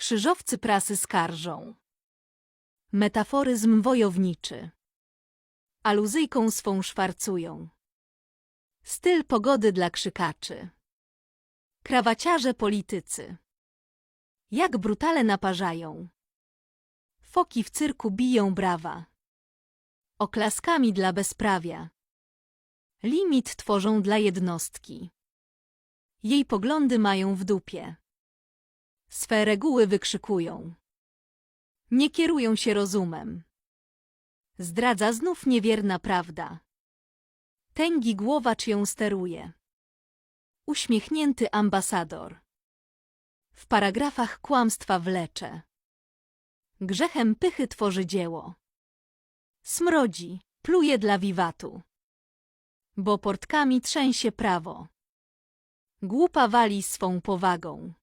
Krzyżowcy prasy skarżą. Metaforyzm wojowniczy. Aluzyjką swą szwarcują. Styl pogody dla krzykaczy. Krawaciarze politycy. Jak brutale naparzają. Foki w cyrku biją brawa. Oklaskami dla bezprawia. Limit tworzą dla jednostki. Jej poglądy mają w dupie. Swe reguły wykrzykują. Nie kierują się rozumem. Zdradza znów niewierna prawda. Tęgi głowacz ją steruje. Uśmiechnięty ambasador. W paragrafach kłamstwa wlecze. Grzechem pychy tworzy dzieło. Smrodzi, pluje dla wiwatu. Bo portkami trzęsie prawo. Głupa wali swą powagą.